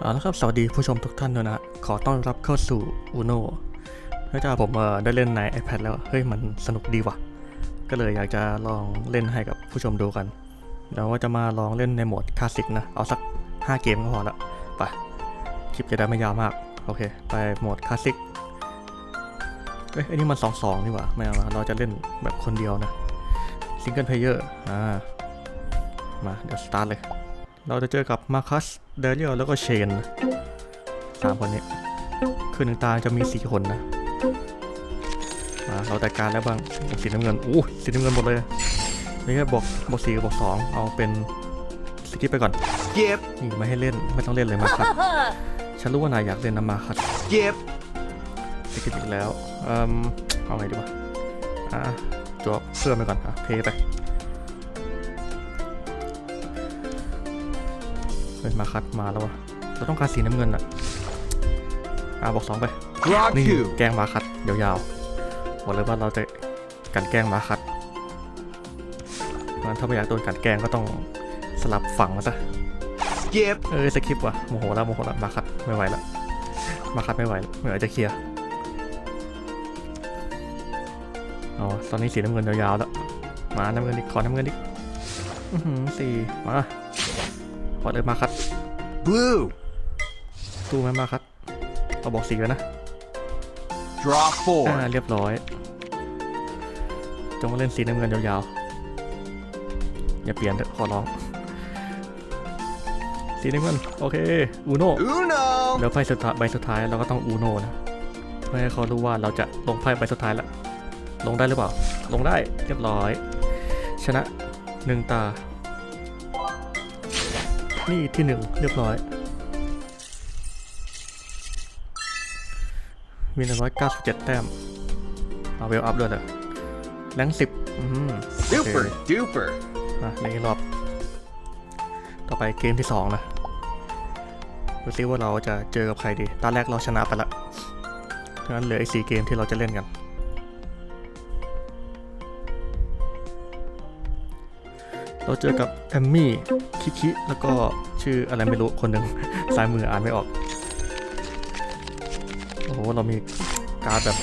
เอาละครับสวัสดีผู้ชมทุกท่านด้วยนะ ขอต้อนรับเข้าสู่ Uno เนื่องจากผมได้เล่นใน iPad แล้ว เฮ้ย มันสนุกดีว่ะ ก็เลยอยากจะลองเล่นให้กับผู้ชมดูกันเดี๋ยวว่าจะมาลองเล่นในโหมดคลาสสิกนะ เอาสัก 5 เกมก็พอละไป คลิปจะได้ไม่ยาวมาก โอเค ไปโหมดคลาสสิก เอ้ยอันนี้มัน2-2นี่หว่าไม่เอาละเราจะเล่นแบบคนเดียวนะซิงเกิลเพลเยอร์อ่า มา เดี๋ยวสตาร์ทเลย เราจะเจอกับมาคัสเดเรียลแล้วก็เชนสามคนนี้ คือหนึ่งตาจะมีสี่คนนะมาเราจัดการแล้วบ้างสีน้ำเงินอู้สีน้ำเงินหมดเลยนี่แค่บอกบอกสี่กับบอกสองเอาเป็นสกิปไปก่อน Yep, นี่ไม่ให้เล่นไม่ต้องเล่นเลยมาคัสฉันรู้ว่านายอยากเล่นนะมาคัส yep, สกิปอีกแล้วเอ่มเอาไงดีวะอะจวบเพิ่มไปก่อนอะเพย์ไป ฮ้ยมาคัดมาแล้ววะเราต้องการสีน้ำเงินอะอะบอกสองไป Grog นี่ 2, แกล้งมาคัดยาวๆบอกเลยว่าเราจะกลันแกล้งมาคัดเพราะฉะนั้นถ้าไม่อยากโดนกลันแกล้งก็ต้องสลับฝั่งมาซะ yep, เออสคริปต์ว่ะโมโหแล้วโมโหแล้วมาคัดไม่ไหวแล้วมาคัดไม่ไหวแล้วเหมือนจะเคลียร์อ๋อตอนนี้สีน้ำเงินยาวๆแล้วมาน้ำเงินอีกขอน้ำเงินอีกอือหือสี่มา ขอเลยมาคัด blue, สู้ไหมมาคัดเอาบอกสีกันนะ draw อ่า 4, เรียบร้อย จงมาเล่นสีน้ำเงินยาวๆ อย่าเปลี่ยนเถอะขอร้อง สีน้ำเงินโอเคอูโน่ uno, แล้วไพ่สุดท้ายใบสุดท้ายเราก็ต้องอูโนนะเพื่อให้เขารู้ว่าเราจะลงไพ่ใบสุดท้ายแล้วลงได้หรือเปล่า ลงได้เรียบร้อย ชนะหนึ่งตา นี่ที่หนึ่งเรียบร้อย มีหนึ่งร้อยเก้าสิบเจ็ดแต้ม เอาเวลอัพด้วยเลยแรงสิบอืม super duper, มาในรอบ ต่อไปเกมที่สองนะดูซิว่าเราจะเจอกับใครดีตอนแรกเราชนะไปละดังนั้นเหลืออีกสี่เกมที่เราจะเล่นกัน เราเจอกับแอมมี่คิคิแล้วก็ชื่ออะไรไม่รู้คนหนึ่งซ้ายมืออ่านไม่ออก โอ้โห เรามีการดแบบ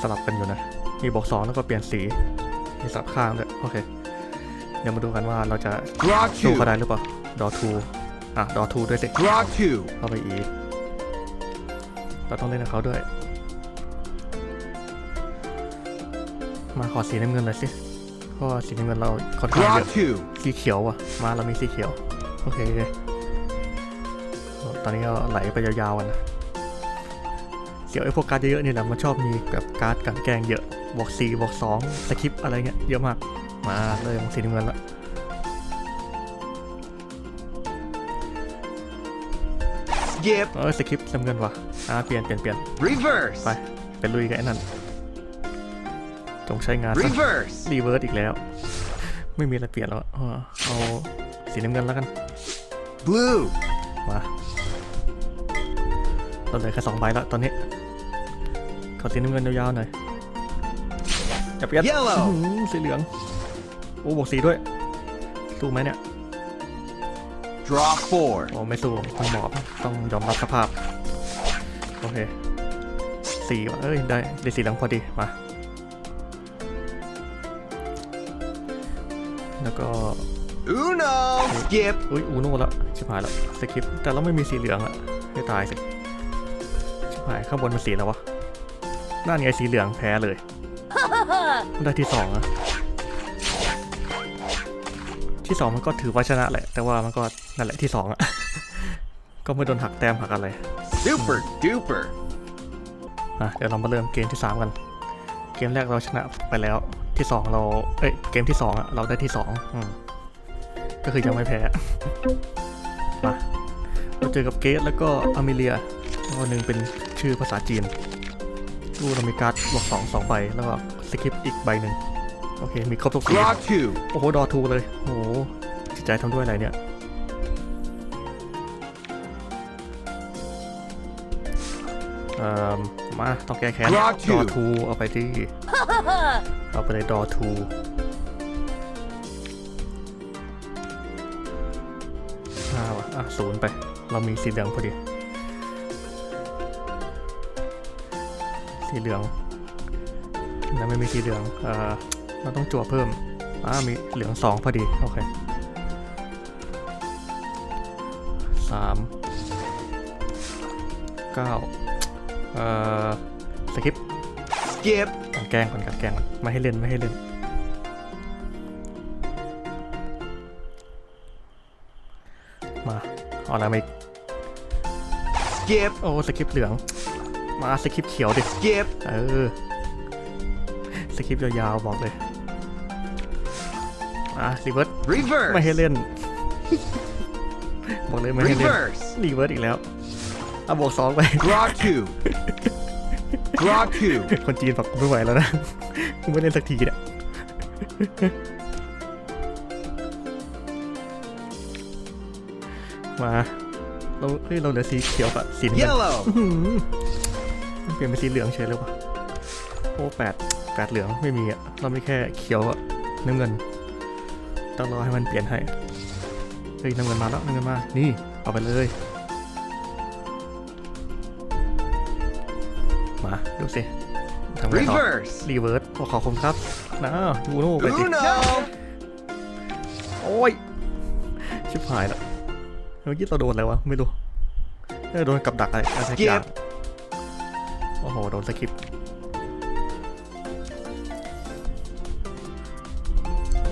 สลับกันอยู่นะ มีบอกสองแล้วก็เปลี่ยนสี มีสับข้างด้วยโอเค เดี๋ยวมาดูกันว่าเราจะ grog สู้เขา 2, ได้หรือเปล่า ดอทูอะ ดอทูด้วยสิ grog 2, เข้าไปอีก เราต้องเล่นกับเขาด้วย มาขอสีน้ำเงินหน่อยสิ เพราะว่าสีน้ำเงินเราค่อนข้างเย grog อะ 2, สีเขียวว่ะ มาเรามีสีเขียว โอเค ตอนนี้ก็ไหลไปยาวๆกันนะเกี่ยวไอ้พวกการ์ดเยอะๆนี่แหละมันชอบมีแบบการ์ดกันแกล้งเยอะบอกสี่บอกสองสคริปต์อะไรเงี้ยเยอะมาก มาเลยของสีน้ำเงินละ yep, เออสคริปต์น้ำเงินว่ะอ่าเปลี่ยนเปลี่ยนเปลี่ยน reverse, ไปเป็นลุยกับไอ้นั่น จงใช้งานซะ reverse, รีเวิร์สอีกแล้ว ไม่มีอะไรเปลี่ยนแล้วเออเอาสีน้ำเงินแล้วกัน blue, มาเราเหลือแค่สองใบแล้วตอนนี้ ขอสีน้ำเงินยาวๆหน่อยอย่าเปลี่ยน Yellow อื้อหือสีเหลือง โอ้บอกสีด้วย สู้ไหมเนี่ย draw 4, โอ้ไม่สู้ต้องหมอบต้องยอมรับสภาพ โอเคสีว่ะเอ้ย ได้ได้สีเหลืองพอดี มา แล้วก็ uno, yep, อุ้ยอูโน่แล้วชิบหายแล้วสคริปต์แต่เราไม่มีสีเหลืองอะให้ตายสิชิบหายข้างบนมันสีแล้ววะนั่นไงสีเหลืองแพ้เลยได้ที่สองอะที่สองมันก็ถือว่าชนะแหละ แต่ว่ามันก็นั่นแหละที่สองอะก็ไม่โดนหักแต้มหักอะไร super duper, อะเดี๋ยวเรามาเริ่มเกมที่สามกัน เกมแรกเราชนะไปแล้ว ที่สองเรา เอ้ย เกมที่สองอะเราได้ที่สองอืมก็คือยังไม่แพ้ มา เราเจอกับเกสแล้วก็อเมเลียตัวหนึ่งเป็นชื่อภาษาจีนดูเรามีการ์ดบวกสองสองใบ แล้วก็สคริปต์อีกใบหนึ่งโอเค มีครบทุกสี grog 2, โอ้โห ดอทูเลย โอ้โหจิตใจทำด้วยอะไรเนี่ย เอ่อมา ต้องแก้แค้น Draw ดอ two ทูเอาไปที่เอาไปเลยดอทูห้าวะอะศูนย์ไป เรามีสีเหลืองพอดี สีเหลืองแล้วไม่มีสีเหลืองเอ่อเราต้องจั่วเพิ่มอ่ามีเหลืองสองพอดี โอเคสามเก้า เอ่อสกิป skip, กันแกล้งก่อนกันแกล้งก่อนไม่ให้เล่นไม่ให้เล่น มาเอาอะไรมาอีก skip, โอ้สคริปต์เหลือง มาสคริปต์เขียวดิ skip, เออ สคริปต์ยาวๆบอกเลย มารีเวิร์สไม่ให้ reverse, เล่น บอกเลยไม่ให้เล่น reverse, รีเวิร์สอีกแล้ว เอาบวกสองไป draw two, draw two, คนจีนบอกกูไม่ไหวแล้วนะกูไม่เล่นสักทีเนี่ยมาเราเฮ้ยเราเหลือสีเขียวกับสีน้ำเงิน yellow, อื้อหือมันเปลี่ยนเป็นสีเหลืองเฉยเลยวะโอ้แปดแปดเหลืองไม่มีอะเราไม่แค่เขียวอะน้ำเงินต้องรอให้มันเปลี่ยนให้เฮ้ยน้ำเงินมาแล้วน้ำเงินมา นี่ เอาไปเลย สิทำไงต่อ reverse, รีเวิร์สขอบคุณครับนะยูโน่ไปสิ uno, โอ้ย ชิบหายแล้วเมื่อกี้เราโดนอะไรวะ ไม่รู้เออโดนกับดักอะไรอะไรสักอย่างโอ้โห โดนสกิป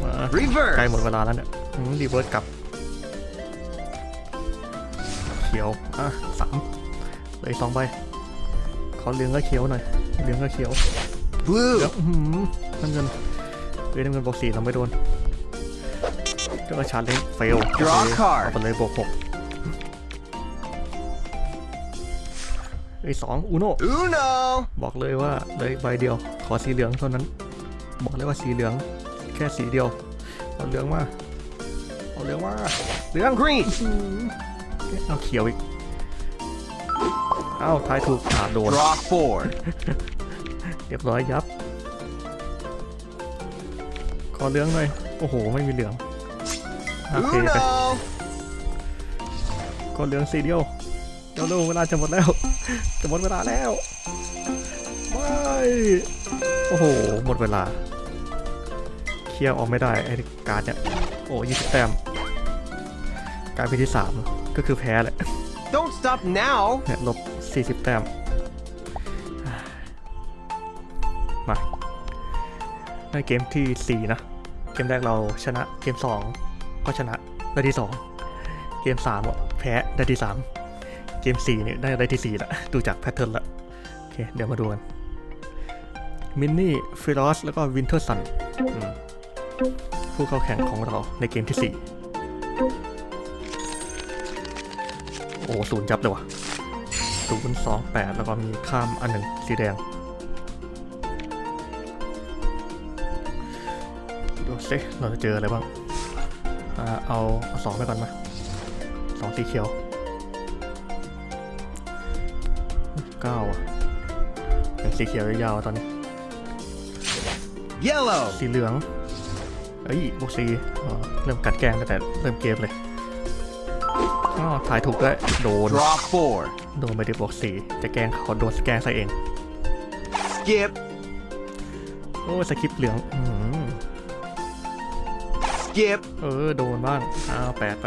มาใกล้หมด reverse, เวลาแล้วเนี่ยรีเวิร์สกลับ เขียว อะสามเลยสองใบข อเหลืองก็เขียวหน่อยเหลืองก็เขียว blue, เดี๋ยวอื้อหือน้ำเงินเฮ้ยน้ำเงินบอกสี่เราไม่โดนก็ชาร์จเล่นเฟล Draw card เอาไปเลยบวกหกไอ้ยสองอูโน uno, บอกเลยว่าเลยใบเดียว ขอสีเหลืองเท่านั้น บอกเลยว่าสีเหลือง แค่สีเดียว เอาเหลืองมา เอาเหลืองมา เหลือง green, เอาเขียวอีก เอ้าทายถูกอ่าโดน draw four, เรียบร้อยยับ ขอเหลืองหน่อย โอ้โห ไม่มีเหลือง โอเคไป uno, ขอเหลืองสีเดียวเร็วๆเวลาจะหมดแล้ว จะหมดเวลาแล้ว ไม่ โอ้โห หมดเวลา เคลียร์ออกไม่ได้ ไอ้การ์ดเนี่ย โอ้ยี่สิบแต้ม การเป็นที่สามก็คือแพ้แหละ don't stop now, เนี่ยลบ 40 แต้ม มาในเกมที่ 4 นะ เกมแรกเราชนะ เกม 2 ก็ชนะ ไดที่ 2 เกม3ก็แพ้ ไดที่ 3 เกม 4 เนี่ย ได้ไดที่ 4 ละ ดูจากแพทเทิร์นละ โอเค เดี๋ยวมาดูกัน มินนี่ ฟิลอส แล้วก็วินเทอร์ซันผู้เข้าแข่งของเราในเกมที่ 4 โอ้ศูนย์จับเลยวะ่ะ 028 แล้วก็มีข้ามอันหนึ่งสีแดงดูสิเราจะเจออะไรบ้างเอาเอาสองไปก่อนมาสองสีเขียวเก้าเป็นสีเขียวยาวตอนนี้ Yellow สีเหลืองเอ้ยบวกสีเริ่มกัดแกงตั้งแต่เริ่มเกมเลยอ๋อถ่ายถูกด้วยโดน Drop four โดนไปได้บวกสีจะแกล้งเขาโดนแกล้งซะเอง skip, โอ้สคริปต์เหลือง อื้อหือ skip, เออ โดนบ้างอ้าวแปดไป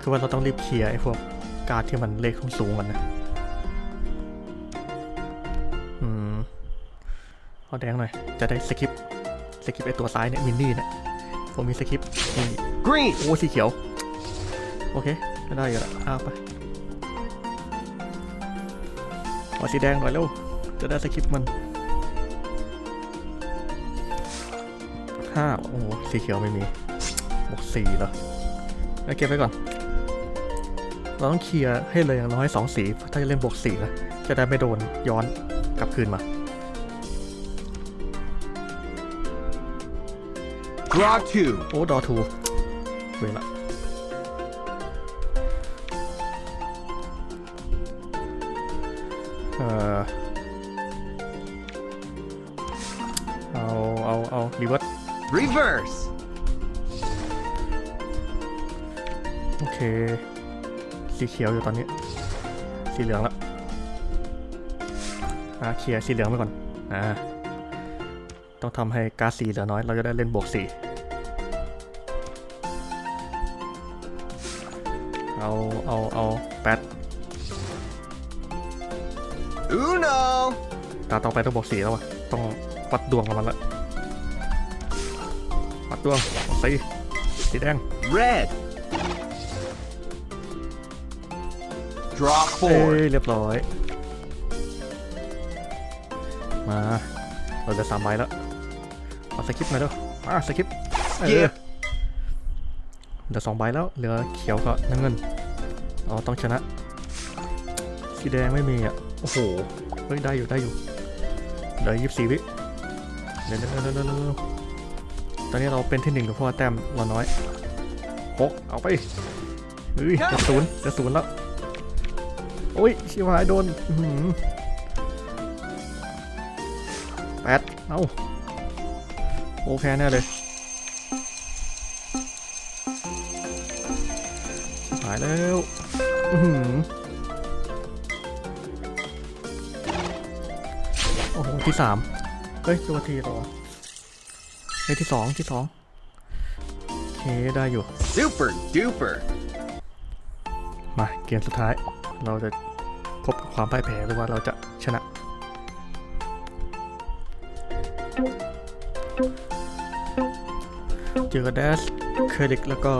คือว่าเราต้องรีบเคลียร์ไอ้พวกการ์ดที่มันเลขสูงๆกันนะ อืมเอาแดงหน่อย จะได้สคริปต์สคริปต์ไอ้ตัวซ้ายเนี่ยมินนี่เนี่ยผมมีสคริปต์นี่ green, โอ้สีเขียว โอเคก็ได้อยู่ละอ้าวไปเอาสีแดงหน่อยเร็ว จะได้สคริปต์มันห้าโอ้โห สีเขียวไม่มีบวกสี่เหรอเอาเก็บไว้ก่อน เราต้องเคลียร์ให้เลยอย่างน้อยสองสี ถ้าจะเล่นบวกสี่นะ จะได้ไม่โดนย้อนกลับคืนมา draw two, โอ้ ดอทูเวละ เออเอาเอาเอารีเวิร์ส reverse, โอเค สีเขียวอยู่ตอนนี้ สีเหลืองละอ่าเคลียร์สีเหลืองไปก่อน อ่า ต้องทำให้ก๊าซสีเหลือน้อย เราจะได้เล่นบวกสีเอา เอา เอาแปด Uno. ตาต่อไปต้องบวกสีแล้ววะต้องวัดดวงกับมันละวัดดวงสีสีแดง Red. Draw เอ้ four. ยเรียบร้อย มา เราจะสามใบแล้วเอาสคริปต์มาด้วยมาสคริปต์เออ Skip. เหลือสองใบแล้ว เหลือเขียวกับน้ำเงินเราต้องชนะ สีแดงไม่มีอะ โอ้โห เฮ้ย ได้อยู่ได้อยู่เหลือยี่สิบสี่วิเดี๋ยวเดี๋ยวเดี๋ยวเดี๋ยวตอนนี้เราเป็นที่หนึ่งเพราะว่าแต้มเราน้อยหกเอาไปเฮ้ยจะศูนย์จะศูนย์แล้วโอ้ยชิวหายโดนแปดเอาโอแพ้แน่เลยชิบหายแล้ว อื ที่สามเฮ้ยตัวที่ต่อเฮ้ยที่สองที่สองโอเคได้อยู่ Super duper. มาเกมสุดท้าย เราจะพบกับความพ่ายแพ้หรือว่าเราจะชนะ เจอกับแดสเครดิตแล้วก็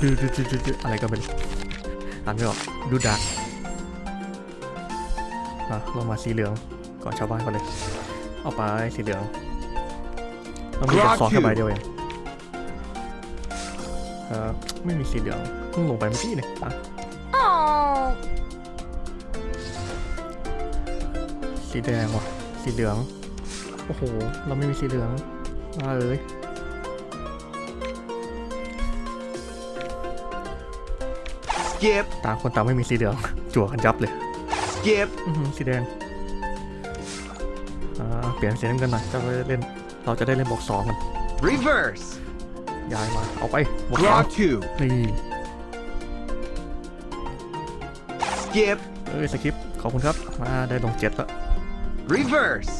ดูดูดูดูดูอะไรก็ไม่รู้อ่านไม่ออกดูดักอะเรามาสีเหลืองก่อนชาวบ้านก่อนเลย เอาไปสีเหลืองเรามีแต่ซองแค่ใบเดียวเองเออไม่มีสีเหลืองเพิ่งลงไปเมื่อกี้เนี่ยอะ Oh. สีแดงว่ะ สีเหลือง โอ้โห เราไม่มีสีเหลืองมาเลย Skip. ต่างคนต่างไม่มีสีเหลืองจั่วกันยับเลย Skip. อื้อหือสีแดงอ่า เปลี่ยนสีน้ำเงินหน่อยจะได้เล่น เราจะได้เล่นบวกสองกัน Reverse. ย้ายมา เอาไปบวกสอง Draw two. นี่ Skip. เอ้ยสคริปต์ขอบคุณครับ มาได้ลงเจ็ดแล้ว Reverse.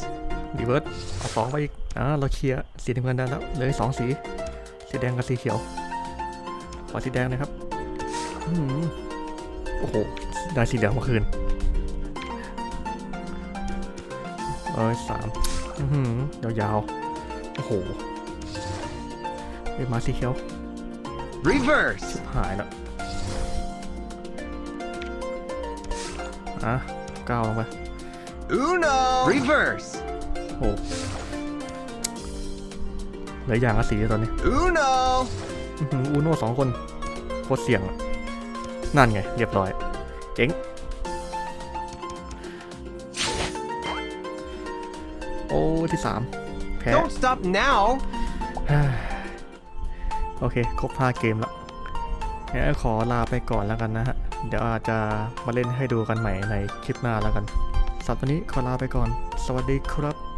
รีเวิร์สเอาสองไปอีกอ่าเราเคลียร์สีน้ำเงินได้แล้วเหลยสองสี สีแดงกับสีเขียว ขอสีแดงหนะครับอื้อหือโอ้โห ได้สีเหลืองเมื่อคืน เอ้ยสามอื้อหือยาวๆ โอ้โหเอ้ยมาสีเขียว Reverse. หายแล้วอะก้าวลงไป Uno. Reverse. โอ้โหเหลืออย่างละสีตอนนี้ Uno. อื้อหืออูโน่สองคน โคตรเสี่ยงอะนั่นไง เรียบร้อย เจ๋ง อ้ที่สามแพ้ Don't stop now. โอเค ครบ5เกมแล้วงั้นขอลาไปก่อนแล้วกันนะฮะ เดี๋ยวอาจจะมาเล่นให้ดูกันใหม่ในคลิปหน้าแล้วกันสำหรับวันนี้ขอลาไปก่อน สวัสดีครับ